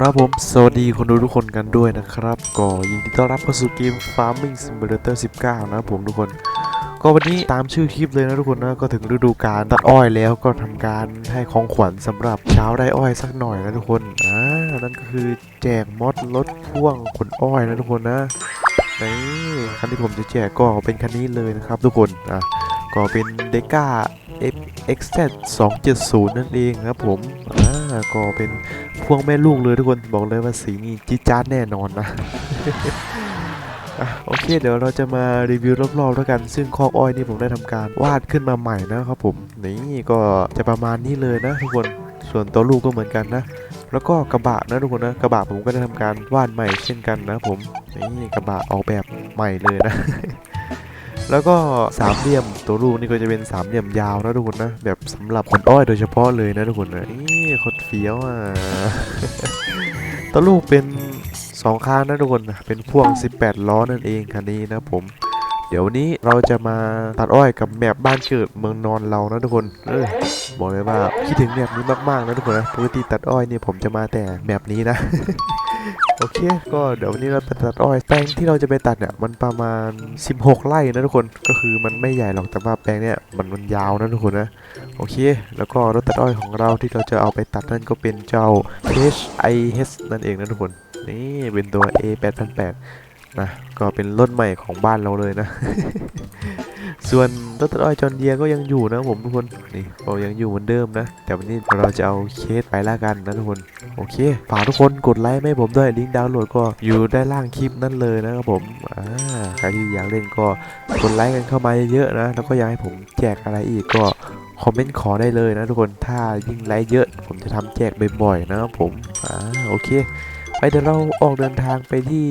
ครับผม สวัสดีคนดูทุกคนกันด้วยนะครับ ก็ยินดีต้อนรับเข้าสู่เกม Farming Simulator 19 นะครับผมทุกคน ก็วันนี้ตามชื่อคลิปเลยนะทุกคนนะ ก็ถึงฤดูการตัดอ้อยแล้วก็ทำการให้ของขวัญสำหรับชาวไร่อ้อยสักหน่อยนะทุกคน อ่า นั่นก็คือแจกมอดรถพ่วงขนอ้อยนะทุกคนนะนี่คันที่ผมจะแจกก็เป็นคันนี้เลยนะครับทุกคน อะ ก็เป็นเดก้า X Z 270 นั่นเองครับผม อ่า ก็เป็นพวงแม่ลูกเลยทุกคนบอกเลยว่าสีนี้จี๊จ๊าดแน่นอนนะอโอเคเดี๋ยวเราจะมารีวิวรอบๆแล้วกัน ซึ่งคอกอ้อยนี่ผมได้ทำการวาดขึ้นมาใหม่นะครับผม นี่ก็จะประมาณนี้เลยนะทุกคนส่วนตัวลูกก็เหมือนกันนะ แล้วก็กระบะนะทุกคนนะกระบะผมก็ได้ทำการวาดใหม่เช่นกันนะผมนี่กระบะออกแบบใหม่เลยนะ แล้วก็สามเหลี่ยมตัวลูกนี่ก็จะเป็นสามเหลี่ยมยาวนะทุกคนนะแบบสำหรับคนอ้อยโดยเฉพาะเลยนะทุกคนนะนี่ โคตรเฟี้ยวอะตัวลูกเป็นสองข้างนะทุกคนเป็นพ่วง 18 ล้อนั่นเองคันนี้นะผมเดี๋ยววันนี้เราจะมาตัดอ้อยกับแมปบ้านเกิดเมืองนอนเรานะทุกคน เออบอกเลยว่าคิดถึงแมปนี้มากๆนะทุกคนนะปกติตัดอ้อยเนี่ยผมจะมาแต่แมปนี้นะ โอเค ก็เดี๋ยววันนี้เราไปตัดอ้อย แปลงที่เราจะไปตัดเนี่ย มันประมาณ 16 ไร่นะทุกคน ก็คือมันไม่ใหญ่หรอก แต่ว่าแปลงเนี่ยมันมันยาวนะทุกคนนะ โอเค แล้วก็รถตัดอ้อยของเราที่เราจะเอาไปตัดนั่นก็เป็นเจ้า HIH นั่นเองนะทุกคน นี่เป็นตัว A 8 8 0 0นะ ก็เป็นรถใหม่ของบ้านเราเลยนะ ส่วนรถตัดอ้อยจอนเดียก็ยังอยู่นะผมทุกคนนี่ก็ยังอยู่เหมือนเดิมนะ แต่วันนี้เราจะเอาเคสไปละกันนะทุกคนโอเคฝากทุกคนกดไลค์ให้ผมด้วยลิงก์ดาวน์โหลดก็อยู่ด้านล่างคลิปนั่นเลยนะครับผมอ่าใครที่อยากเล่นก็กดไลค์กันเข้ามาเยอะๆนะ แล้วก็อยากให้ผมแจกอะไรอีกก็คอมเมนต์ขอได้เลยนะทุกคนถ้ายิ่งไลค์เยอะ ผมจะทำแจกบ่อยๆนะครับผมอ่าโอเคไปเดี๋ยวเราออกเดินทางไปที่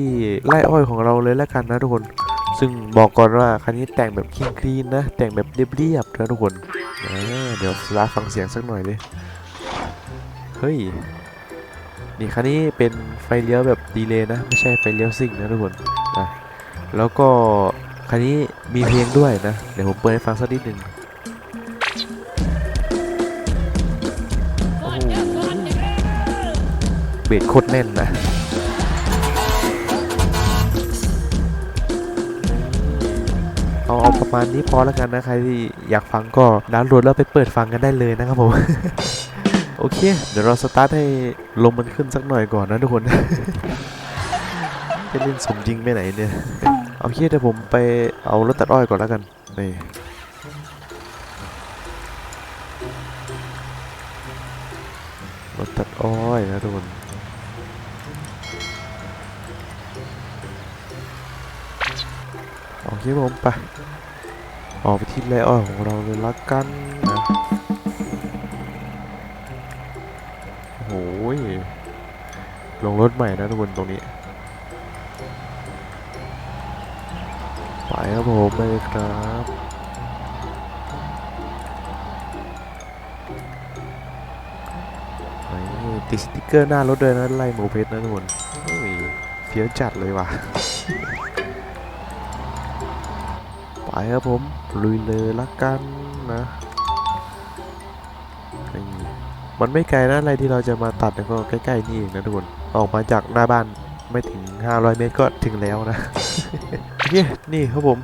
ไร่อ้อยของเราเลยแล้วกันนะทุกคน ซึ่งบอกก่อนว่าคันนี้แต่งแบบคลีนคลีนๆนะ แต่งแบบเรียบๆนะทุกคนเดี๋ยวสลาฟังเสียงสักหน่อยดิเฮ้ยนี่คันนี้เป็นไฟเลี้ยวแบบดีเลย์นะ ไม่ใช่ไฟเลี้ยวซิ่งนะทุกคนนะแล้วก็คันนี้มีเพลงด้วยนะ เดี๋ยวผมเปิดให้ฟังสักนิดหนึ่งโอ้โหเบสโคตรแน่นนะ เอาเอาประมาณนี้พอแล้วกันนะใครที่อยากฟังก็ดาวน์โหลดแล้วไปเปิดฟังกันได้เลยนะครับผมโอเค เดี๋ยวเราสตาร์ทให้ลมมันขึ้นสักหน่อยก่อนนะทุกคน จะเล่นสมจริงไปไหนเนี่ยโอเคเดี๋ยวผมไปเอารถตัดอ้อยก่อนแล้วกัน นี่รถตัดอ้อยนะทุกคนโอเคผมไป ออกไปที่ไรอ้อยของเราเลยละกันนะโอ้โหยลงรถใหม่นะทุกคนตรงนี้ ไปครับผมไปครับติดสติกเกอร์หน้ารถด้วยนะไล่หมูเพชรนะทุกคนโอ้ยเฟี้ยวจัดเลยว่ะ ครับผม ลุยเลยละกันนะมันไม่ไกลนะอะไรที่เราจะมาตัดก็ใกล้ๆนี่เองนะทุกคนออกมาจากหน้าบ้านไม่ถึง 500 เมตรก็ถึงแล้วนะโอเคนี่ครับผม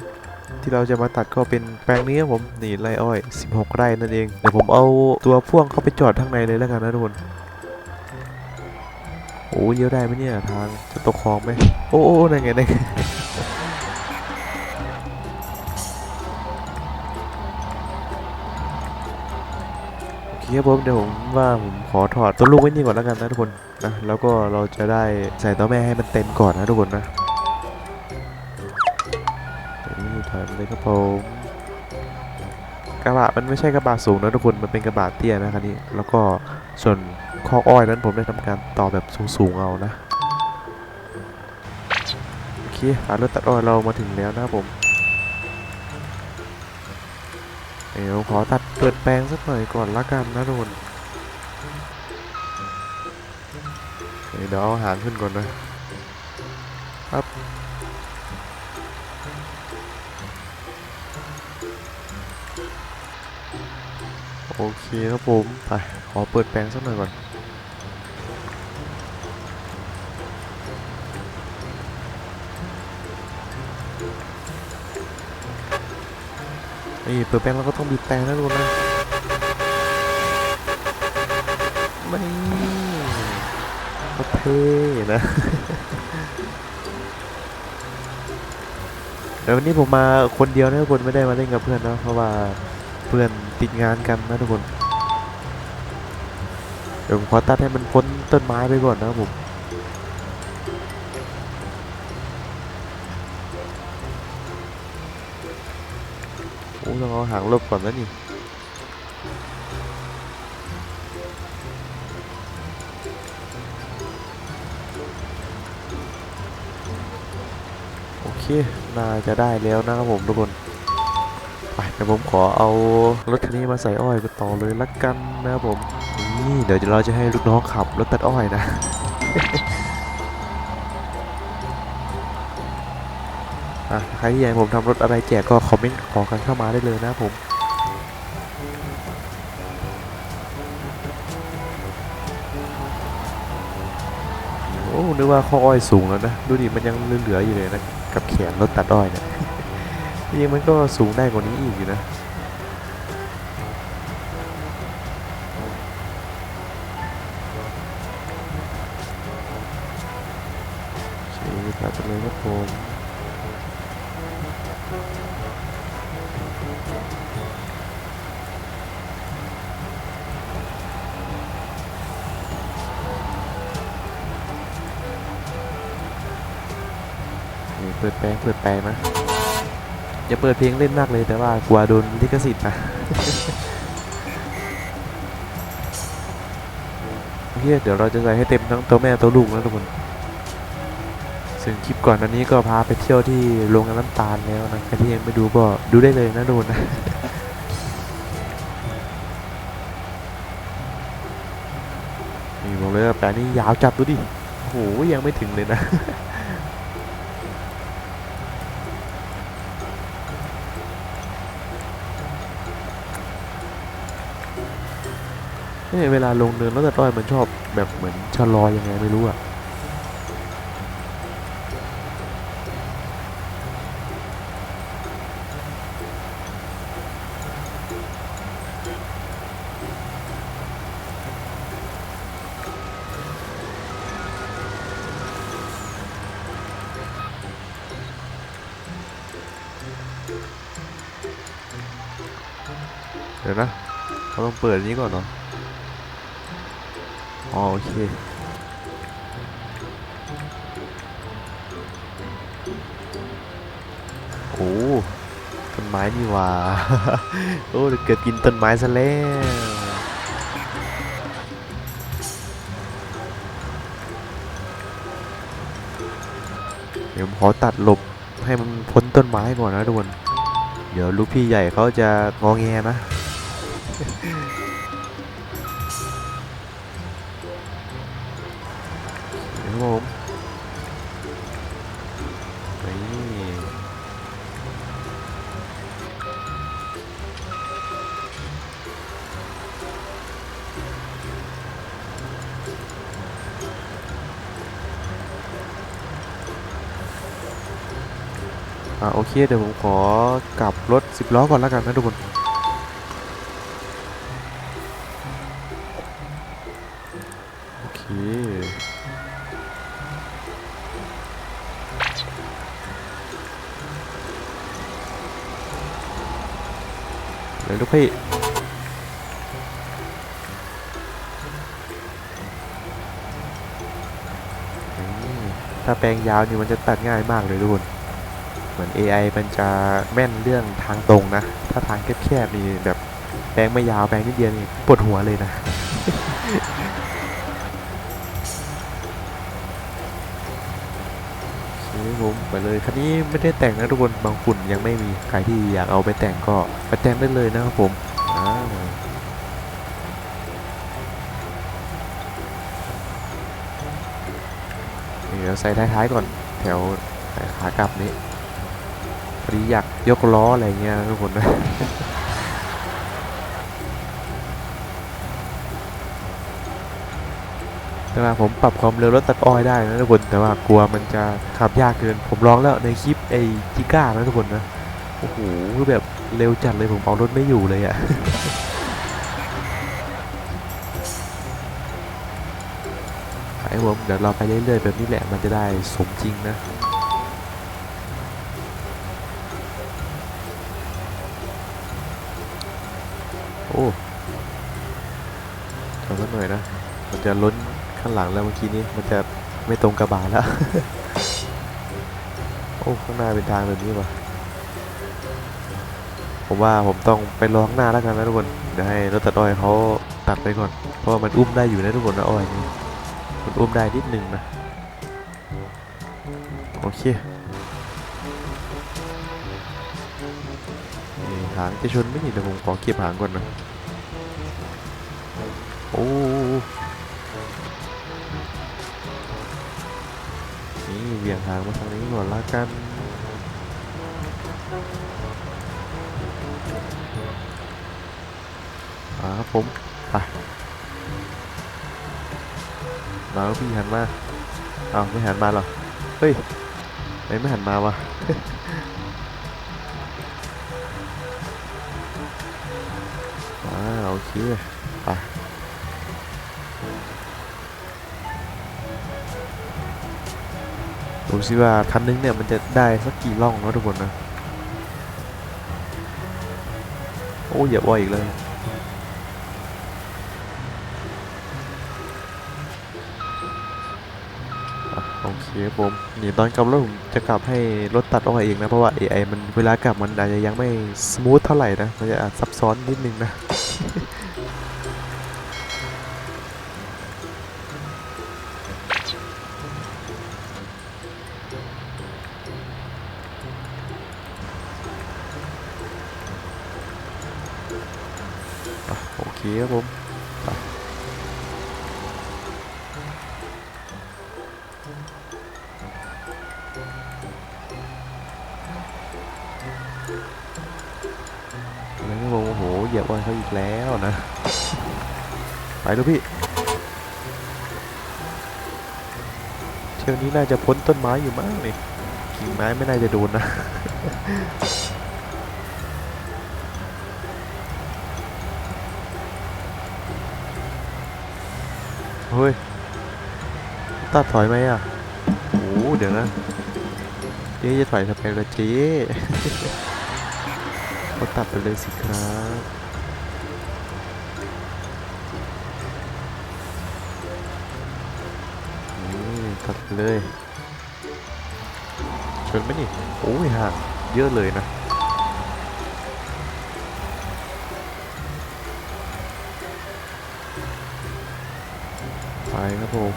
ที่เราจะมาตัดก็เป็นแปลงนี้ครับผมนี่ไรอ้อย 16 ไร่นั่นเองเดี๋ยวผมเอาตัวพ่วงเข้าไปจอดข้างในเลยแล้วกันนะทุกคนโอ้เลี้ยวได้ไหมเนี่ยทางจะตกคลองไหมโอ้โอ้นั่นไงนั่นไง เคครับผมเดี๋ยวผมว่าผมขอถอดตัวลูกไว้นี่ก่อนแล้วกันนะทุกคนนะแล้วก็เราจะได้ใส่ตัวแม่ให้มันเต็มก่อนนะทุกคนนะนี่ถอยเลยครับผมกระบะมันไม่ใช่กระบะสูงนะทุกคนมันเป็นกระบะเตี้ยนะคันนี้ แล้วก็ส่วนคอกอ้อยนั้นผมได้ทำการต่อแบบสูงๆเอานะโอเคร้ารถตัดอ้อยเรามาถึงแล้วนะครับผม ดี๋ยวขอตัดเปิดแปลงสักหน่อยก่อนละกันนะทุกคนเดี๋ยวเอาอาหารขึ้นก่อนนะครับโอเคครับผมไปขอเปิดแปลงสักหน่อยก่อน นี่เปิดแปลงเราก็ต้องบีบแต่นะทุกคนนะไม่ก็เท่นะแต่วันนี้ผมมาคนเดียวนะทุกคนไม่ได้มาเล่นกับเพื่อนนะเพราะว่าเพื่อนติดงานกันนะทุกคนเดี๋ยวผมขอตัดให้มันพ้นต้นไม้ไปก่อนนะครับผม อ้ต้องเอาหางลบก่อนนะนี่โอเค น่าจะได้แล้วนะครับผมทุกคนไปเดี๋ยวผมขอเอารถคันนี้มาใส่อ้อยไปต่อเลยละกันนะครับผมนี่เดี๋ยวเราจะให้ลูกน้องขับรถตัดอ้อยนะ อะใครที่อยากผมทำรถอะไรแจกก็คอมเมนต์ขอกันเข้ามาได้เลยนะผมโอ้นึกว่าข้ออ้อยสูงแล้วนะ ดูดิมันยังเหลืออยู่เลยนะ กับแขนรถตัดอ้อยเนี่ยจริงมันก็สูงได้กว่านี้อีกอยู่นะโอเคตัดไปเลยครับผม เปิดแปลงเปิดแปลงนะอย่าเปิดเพลงเล่นมากเลยแต่ว่ากลัวโดนลิขสิทธิ์นะโอเคเดี๋ยวเราจะใส่ให้เต็มทั้งตัวแม่ตัวลูกนะทุกคนซึ่งคลิปก่อนอันนี้ก็พาไปเที่ยวที่โรงงานน้ำตาลแล้วนะใครที่ยังไม่ดูก็ดูได้เลยนะโดนนะนี่บอกเลยว่าแปลนี่ยาวจับดูดิโอ้โหยังไม่ถึงเลยนะ เนี่ยเวลาลงเนินแล้วแต่ต้อยมันชอบแบบเหมือนชะลอยังไงไม่รู้อะเดี๋ยวนะเขาต้องเปิดนี้ก่อนเนาะ อ๋อโอเคโอ้ต้นไม้นี่ว่าโอ้เดี๋ยวเกิดกินต้นไม้ซะแล้วเดี๋ยวผมขอตัดหลบให้มันพ้นต้นไม้ก่อนนะทุกคนเดี๋ยวลูกพี่ใหญ่เขาจะงอแงนะ ครับผมนี่อ่าโอเคเดี๋ยวผมขอกลับรถสิบล้อก่อนแล้วกันนะทุกคน เดี๋ยลูกพี่ถ้าแปลงยาวนี่มันจะตัดง่ายมากเลยทุกคนเหมือน AI มันจะแม่นเรื่องทางตรงนะ ถ้าทางแคบๆนี่แบบแปลงไม่ยาวแปลงนิดเดียวนี่ปวดหัวเลยนะ ไปเลยคันนี้ไม่ได้แต่งนะทุกคนบางฝุ่นยังไม่มีใครที่อยากเอาไปแต่งก็ไปแต่งได้เลยนะครับผมอ่าเดี๋ยวใส่ท้ายๆก่อนแถวขากลับนี้พอดีอยากยกล้ออะไรเงี้ยทุกคนนะ แต่ว่าผมปรับความเร็วรถตัดอ้อยได้นะทุกคน แต่ว่ากลัวมันจะขับยากเกิน ผมลองแล้วในคลิปไอ้จิก้านะทุกคนนะ โอ้โหคือแบบเร็วจัดเลยผมเอารถไม่อยู่เลยอะไอ้ผมเดี๋ยวเราไปเรื่อยๆแบบนี้แหละมันจะได้สมจริงนะโอ้ขอสักหน่อยนะ มันจะล้น ข้างหลังแล้วเมื่อกี้นี้มันจะไม่ตรงกระบะแล้ว โอ้ข้างหน้าเป็นทางแบบนี้ว่ะผมว่าผมต้องไปรอข้างหน้าแล้วกันนะทุกคน เดี๋ยวให้รถตัดอ้อยเขาตัดไปก่อน เพราะว่ามันอุ้มได้อยู่นะทุกคนนะอ้อยนี่มันอุ้มได้นิดนึงนะ โอเคหางจะชนไม่นี่เดี๋ยวผมขอเก็บหางก่อนนะ โอ้ นี่ยงหางมาทางนี้ก่อนละกันอ่าครับผมไปมาแล้วพี่หันมาเอาไม่หันมาหรอ เฮ้ยไหนไม่หันมาวะอ่าโอเคไป ดูสิว่าคันนึงเนี่ยมันจะได้สักกี่ล่องนะทุกคนนะ โอ้เหยียบว่อยอีกเลยอโอเคครับผมนี่ตอนกลับรถผมจะกลับให้รถตัดออกมาเองนะ เพราะว่า AI มันเวลากลับมันอาจจะยังไม่สมูทเท่าไหร่นะ มันจะอาจซับซ้อนนิดนึงนะ ครับผมแล้วก็บอกโอ้โหเหยียบอ้อยเขาอีกแล้วนะ ไปลูกพี่ เที่ยวนี้น่าจะพ้นต้นไม้อยู่มั้งนี่กิ่งไม้ไม่น่าจะโดนนะ เฮ้ยตัดถอยไหมอะโอ้โหเดี๋ยวนะเจ๊จะถอยทำไมล่ะเจ๊ก็ตัดไปเลยสิครับนี่ตัดไปเลยชนไหมนี่โอ้ยห่างเยอะเลยนะ ครับผม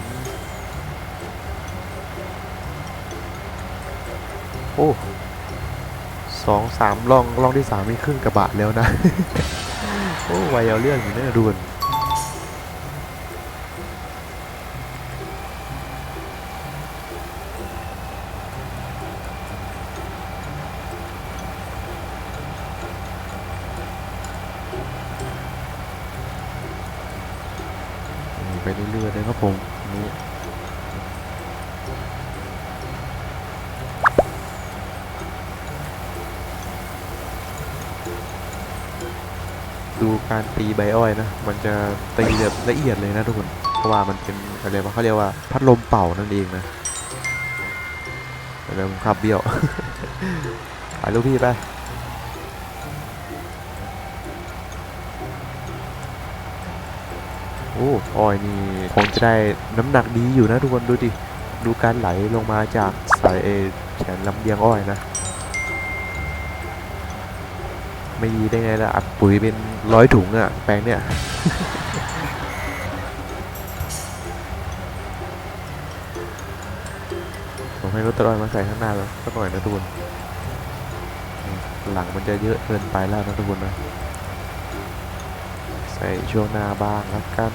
โอ้สองสามล่องล่องที่สามมีครึ่งกระบะแล้วนะ โอ้ไวเอาเรื่องอยู่เนี่ยดูน ไปเรื่อยๆเลยครับผมนี่ดูการตีใบอ้อยนะ มันจะตีแบบละเอียดเลยนะทุกคน เพราะว่ามันเป็นอะไรวะเขาเรียกว่าพัดลมเป่านั่นเองนะเดี๋ยวผมขับเบี้ยว ไปลูกพี่ไป อ้อ้อยนี่คงจะได้น้ำหนักดีอยู่นะทุกคนดูดิ ดูการไหลลงมาจากสายเอแขนลำเลียงอ้อยนะ ไม่ดีได้ไงล่ะ อัดปุ๋ยเป็นร้อยถุงอะแปลงเนี่ยผมให้รถตะลอยมาใส่ข้างหน้าแล้วสักหน่อยนะทุกคนหลังมันจะเยอะเกินไปแล้วนะทุกคนนะ ใส่ช่วงหน้าบ้างแล้วกัน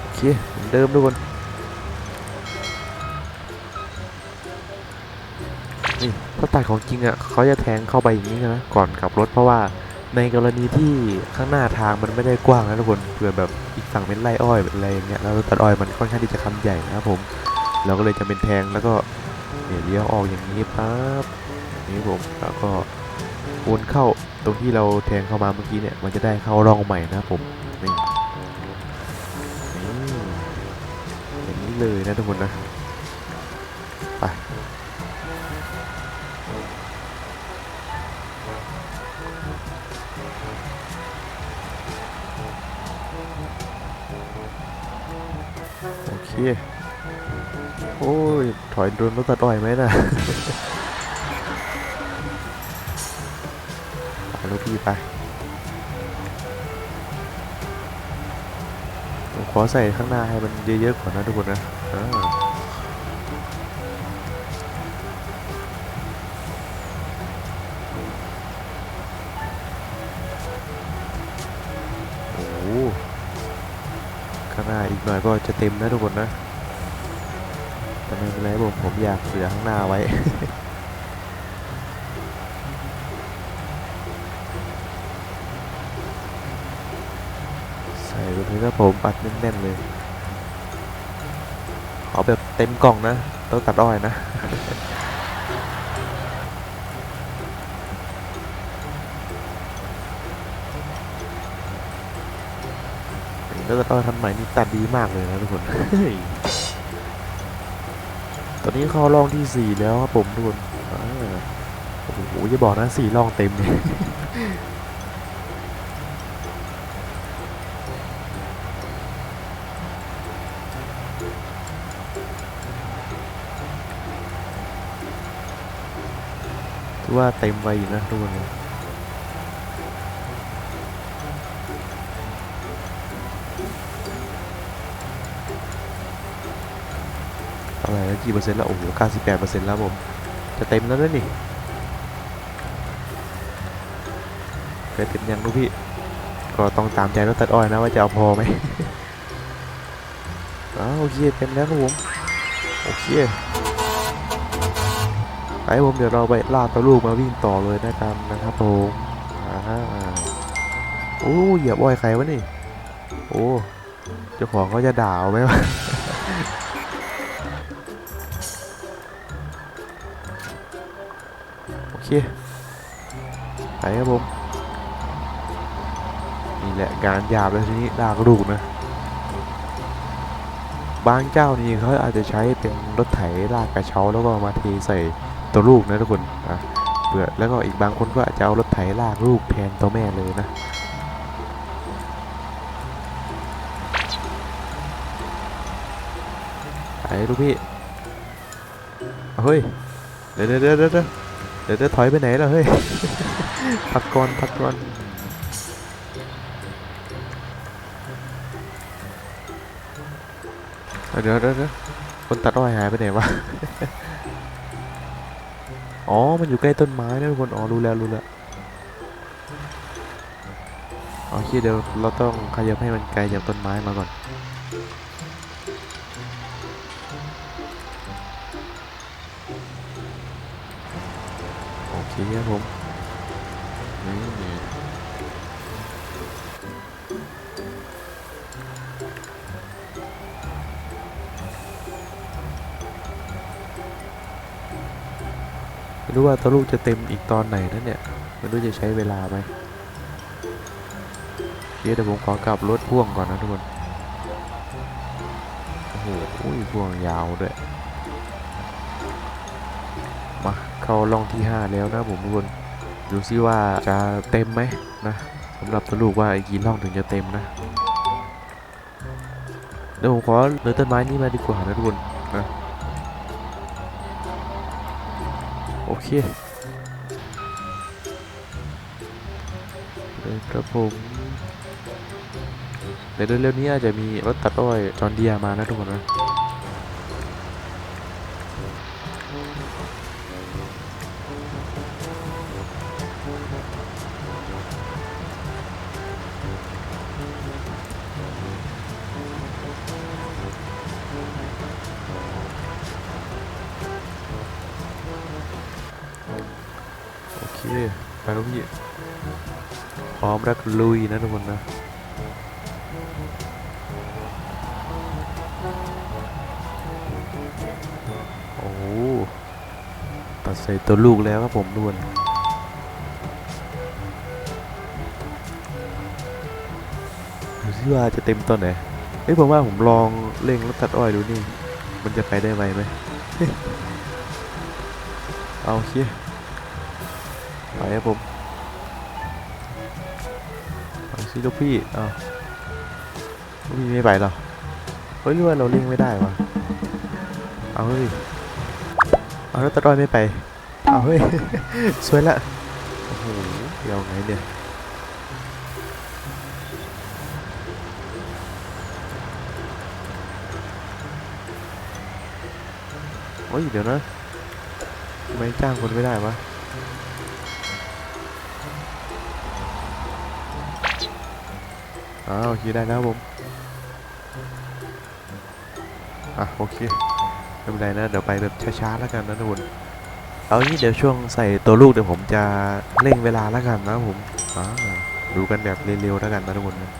โอเคเหมือนเดิมทุกคนนี่ถ้าตัดของจริงอะเขาจะแทงเข้าไปอย่างนี้นะก่อนขับรถเพราะว่าในกรณีที่ข้างหน้าทางมันไม่ได้กว้างนะทุกคนเผื่อแบบอีกฝั่งเป็นไร่อ้อยเป็นอะไรอย่างเงี้ยแล้วตัดอ้อยมันค่อนข้างที่จะคันใหญ่นะครับผม เราก็เลยจะเป็นแทงแล้วก็ เนี่ยเลี้ยวออกอย่างนี้ปั๊บนี่ผมแล้วก็วนเข้าตรงที่เราแทงเข้ามาเมื่อกี้เนี่ยมันจะได้เข้าร่องใหม่นะผมนี่นี่อย่างนี้เลยนะทุกคนนะไปโอเค โอ้ย ถอยโดนรถตัดอ้อยไหมนะไปลูกพี่ไปขอใส่ข้างหน้าให้มันเยอะๆก่อนนะทุกคนนะโอ้ข้างหน้าอีกหน่อยก็จะเต็มนะทุกคนนะ เป็นผมผมอยากเหลือข้างหน้าไว้ ใส่ไปเลยครับผมอัดแน่นๆเลยเอาแบบเต็มกล่องนะ ต้องตัดอ้อยนะแล้วก็ต้องทำใหม่นี่ตัดดีมากเลยนะทุกคน ตอนนี้เข้าร่องที่สี่แล้วครับผมทุกคนโอ้โหอย่าบอกนะสี่ร่องเต็มเลยถือว่าเต็มไวอยู่นะทุกคน กี่เปอร์เซ็นต์แล้ว โอ้โห 98เปอร์เซ็นต์แล้วผม จะเต็มแล้วด้วยนี่เคยเต็มยังลูกพี่ ก็ต้องตามใจรถตัดอ้อยนะว่าจะเอาพอไหมอ้าวโอเค เต็มแล้วครับผม โอเค ไปผมเดี๋ยวเราไปลากตัวลูกมาวิ่งต่อเลยนะครับนะครับผมอ่าโอ้เหยียบอ้อยใครวะนี่ โอ้เจ้าของเขาจะด่าเอาไหมวะ ไปครับผมนี่แหละงานหยาบแล้วทีนี้ลากลูกนะบางเจ้านี่เขาอาจจะใช้เป็นรถไถลากกระเช้าแล้วก็มาเทใส่ตัวลูกนะทุกคนอะเผื่อแล้วก็อีกบางคนก็อาจจะเอารถไถลากลูกแทนตัวแม่เลยนะไปลูกพี่เฮ้ยเดี๋ยวเดี๋ยวเดี๋ยวเดี๋ยวเดี๋ยวเดี๋ยวถอยไปไหนล่ะเฮ้ย พักก่อนพักก่อนเดี๋ยวเดี๋ยวคนตัดอ้อยหายไปไหนวะ อ๋อ มันอยู่ใกล้ต้นไม้นะทุกคน อ๋อ รู้แล้วรู้แล้วโอเคเดี๋ยวเราต้องขยับให้มันไกลจากต้นไม้มาก่อน โอเคครับผม ว่าตัวลูกจะเต็มอีกตอนไหนนะเนี่ยไม่รู้จะใช้เวลาไหมเดี๋ยวผมขอกลับรถพ่วงก่อนนะทุกคนโอ้โหพ่วงยาวด้วยมาเข้าล่องที่ 5 แล้วนะผมทุกคนดูซิว่าจะเต็มไหมนะสำหรับตัวลูกว่าอีกกี่ล่องถึงจะเต็มนะเดี๋ยวผมขอเนื้อต้นไม้นี่มาดีกว่านะทุกคนนะ เคเลยครับผมเดี๋ยวเร็วๆนี้อาจจะมีรถตัดอ้อยจอนเดียมานะทุกคนนะ เคไปแล้วพี่พร้อมรักลุยนะทุกคนนะโอ้ตัดใส่ตัวลูกแล้วครับผมทุกคนดูสิว่าจะเต็มตอนไหนเอ้ยผมว่าผมลองเร่งแล้วตัดอ้อยดูนี่ มันจะไปได้ไวไหม เอาโอเคไป ครับผมเอาสิลูกพี่เอาลูกพี่ไม่ไปหรอเฮ้ยหรือว่าเราเร่งไม่ได้วะเอาเฮ้ยเอาแล้วตัดอ้อยไม่ไปเอาเฮ้ยสวยละโอ้โหเดี๋ยวไงเนี่ยโอ้ยเดี๋ยวนะทำไมจ้างคนไม่ได้วะ อ้าวโอเคได้แล้วครับผม อะโอเคไม่เป็นไรนะเดี๋ยวไปแบบช้าๆแล้วกันนะทุกคนเอางี้เดี๋ยวช่วงใส่ตัวลูกเดี๋ยวผมจะเร่งเวลาแล้วกันนะผมอ่าดูกันแบบเร็วๆแล้วกันนะทุกคนนะ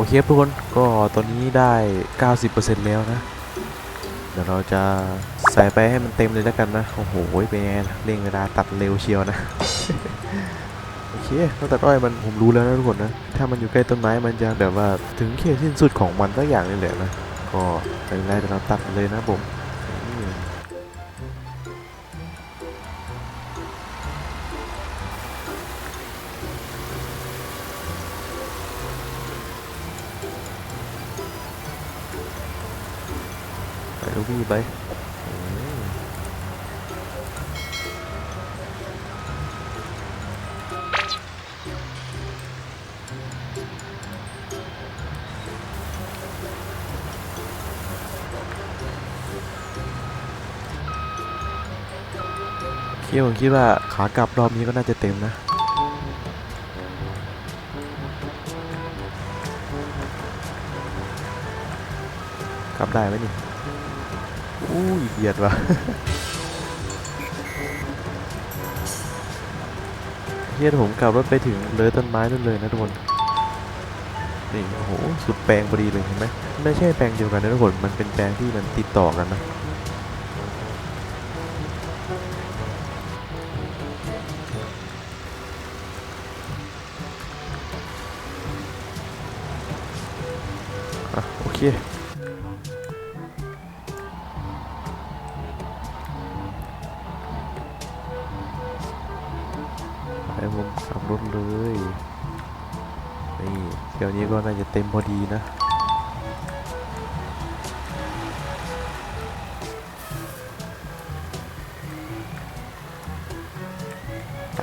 อเคครับทุกคนก็ตอนนี้ได้ 90%แล้วนะ เดี๋ยวเราจะใส่ไปให้มันเต็มเลยแล้วกันนะ โอ้โหเป็นไงเร่งเวลาตัดเร็วเชียวนะ โอเคถ้าตัดอ้อยมันผมรู้แล้วนะทุกคนนะ ถ้ามันอยู่ใกล้ต้นไม้มันจะแบบว่าถึงเขตสิ้นสุดของมันสักอย่างนี่แหละนะ ก็ไม่เป็นไรเดี๋ยวเราตัดเลยนะผม ไปคิดผมคิดว่าขากลับรอบนี้ก็น่าจะเต็มนะ กลับได้ไหมนี่ อู้ยเบียดว่ะเฮียผมกลับรถไปถึงเลยต้นไม้นั่นเลยนะทุกคนนี่โอ้โหสุดแปลงพอดีเลยเห็นไหมไม่ใช่แปลงเดียวกันนะทุกคนมันเป็นแปลงที่มันติดต่อกันนะ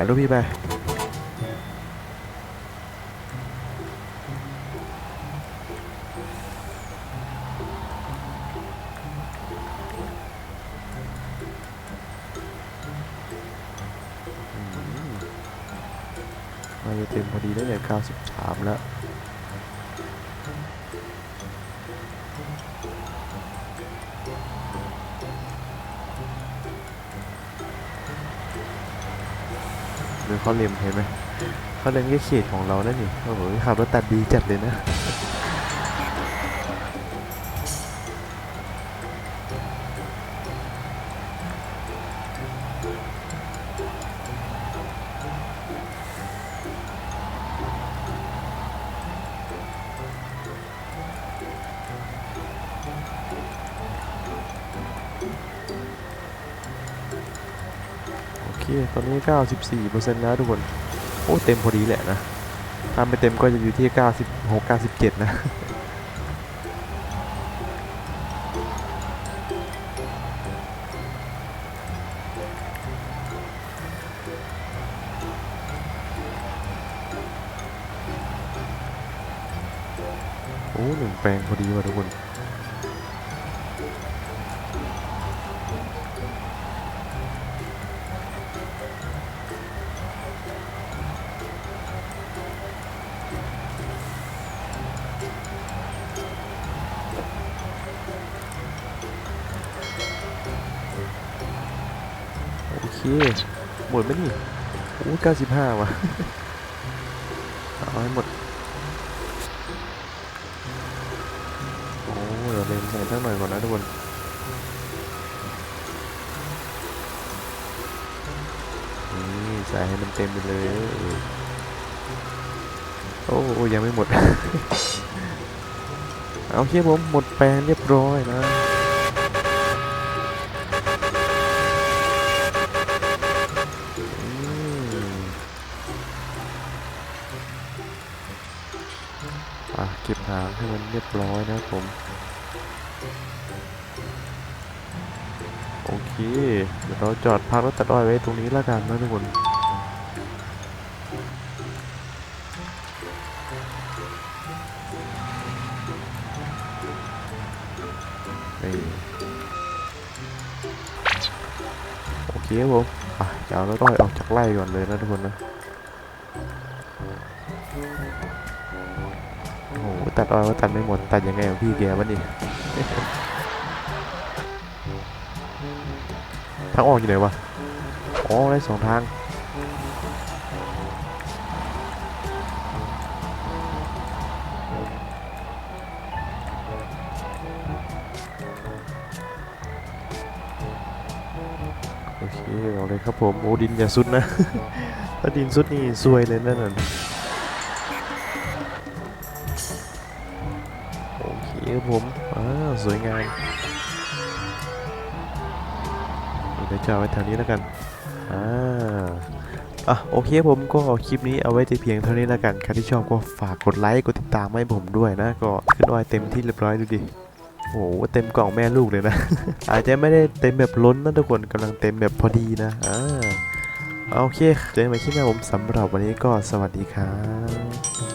ลูกพี่ไปมาจะเต็มพอดีได้เนี่ย93 แล้ว เขาเล็มเห็นไหมเขาเล็มแค่เขตของเรานั่นนี่โอ้โหขับรถตัดดีจัดเลยนะ 94%แล้วทุกคน โอ้เต็มพอดีแหละนะถ้าไม่เต็มก็จะอยู่ที่ 96 97 นะโอ้หนึ่งแปลงพอดีว่ะทุกคน นี่โอ้เก้าสิบห้าว่ะเอาให้หมด โอ้เดี๋ยวเล่นใส่สักหน่อยก่อนนะทุกคนนี่ใส่ให้มันเต็มไปเลย โอ้ยังไม่หมด เอาโอเคผมหมดแปลงเรียบร้อยนะ ให้มันเรียบร้อยนะครับผม โอเค เดี๋ยวเราจอดพักรถตัดอ้อยไว้ตรงนี้แล้วกันนะทุกคนโอเคครับผมอะเดี๋ยวเราต้องออกจากไร่ก่อนเลยนะทุกคนนะ ตัดอ้อยก็ตัดไม่หมด ตัดยังไงของพี่แกวะนี่ทางออกอยู่ไหนวะ อ๋อ ได้สองทาง โอเค เอาเลยครับผม โอ้ดินอย่าสุดนะ ถ้าดินสุดนี่ซวยเลยนั่นน่ะ ครับผมอ้าวสวยงามเดี๋ยวจะเอาไว้แถวนี้แล้วกันอ่าอะโอเคผมก็คลิปนี้เอาไว้แต่เพียงเท่านี้แล้วกันใครที่ชอบก็ฝากกดไลค์กดติดตามให้ผมด้วยนะ ก็ขึ้นอ้อยเต็มที่เรียบร้อยดูดิโอ้โหเต็มกล่องแม่ลูกเลยนะ อาจจะไม่ได้เต็มแบบล้นนะทุกคนกำลังเต็มแบบพอดีนะอ่าโอเคเจอกันใหม่คลิปหน้าผมสำหรับวันนี้ก็สวัสดีครับ